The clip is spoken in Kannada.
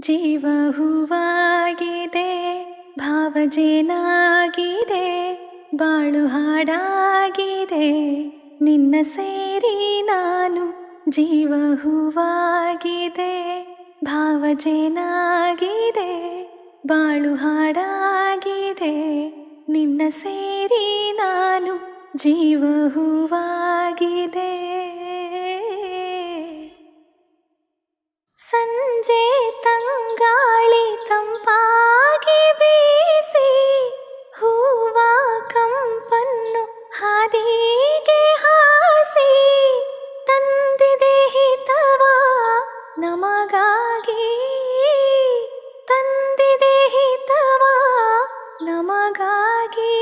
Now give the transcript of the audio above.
ಜೀವ ಹೂವಾಗಿದೆ ಭಾವಜೇನಾಗಿದೆ, ಬಾಳು ಹಾಡಾಗಿದೆ. ನಿನ್ನ ಸೇರಿ ನಾನು ಜೀವ ಹೂವಾಗಿದೆ ಭಾವಜೇನಾಗಿದೆ, ಬಾಳು ಹಾಡಾಗಿದೆ. ನಿನ್ನ ಸೇರಿ ನಾನು ಜೀವ ಹೂವಾಗಿದೆ ಅದೀಗೆ ಹಾಸಿ ತಂದಿದೆ ಹಿತವ ನಮಗಾಗಿ. ತಂದಿದೆ ಹಿತವ ನಮಗಾಗಿ.